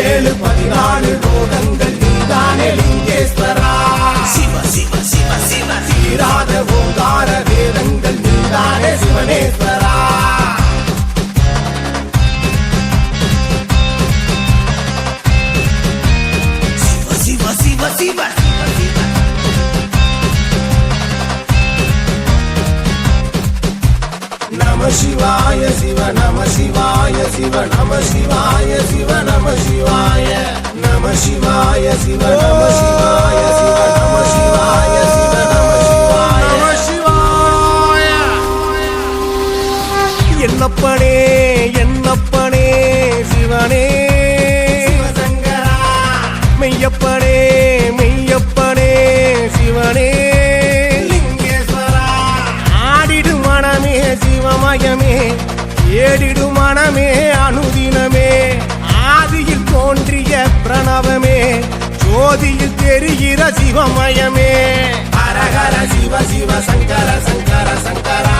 பதினேழு பதினாலு லோகங்கள் நீதானே லிங்கேஸ்வரா. சிவ சிவ சிவ சிவ. தீராத ஓங்கார வேதங்கள் நீதானே சிவனேஸ்வரா. சிவ நம சிவாய சிவ நம சிவாய சிவ நம சிவாய சிவ நம சிவாய நம சிவாய சிவ நம சிவாய ஏடிடு மனமே அனுதினமே ஆதியில் தோன்றிய பிரணவமே ஜோதியில் தெரிகிற சிவமயமே. ஹரஹர சிவ சிவ சங்கர சங்கர சங்கரா.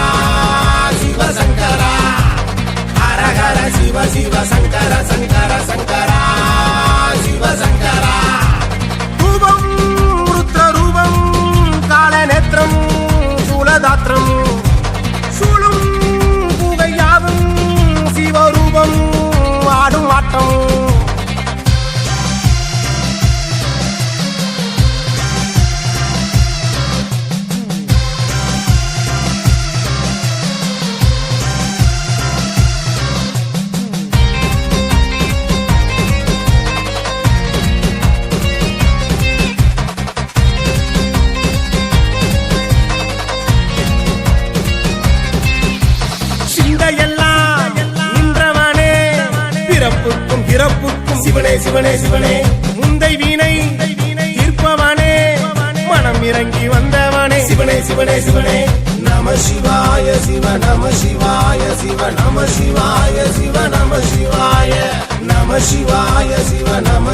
பிறப்புக்கும் இறப்புக்கும் சிவனே சிவனே சிவனே. முந்தை வீணை தீர்ப்பவனே. மனம் இறங்கி வந்தவனே. சிவனே சிவனே சிவனே. நம சிவாய சிவ நம சிவாய சிவ நம சிவாய சிவ நம சிவாய. நம சிவாய சிவ நம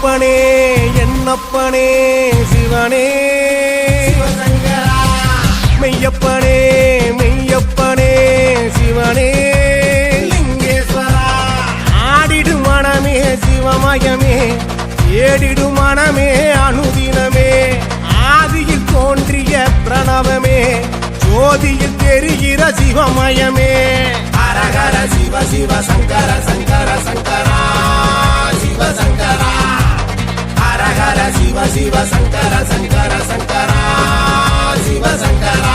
என்னப்பனே என்னப்பனே சிவனே. மெய்யப்பனே மெய்யப்பனே சிவனே. லிங்கேஸ்வரா ஆடிடு மனமே சிவமயமே. ஏடிடு மனமே அனுதினமே. ஆதியில் தோன்றிய பிரணவமே. ஜோதியில் தெரிகிற சிவமயமே. ஹரஹர சிவ சிவ சங்கர சங்கர சங்கரா சிவ சங்கர. ஹரஹர சிவ சிவ சங்கர சங்கர சங்கரா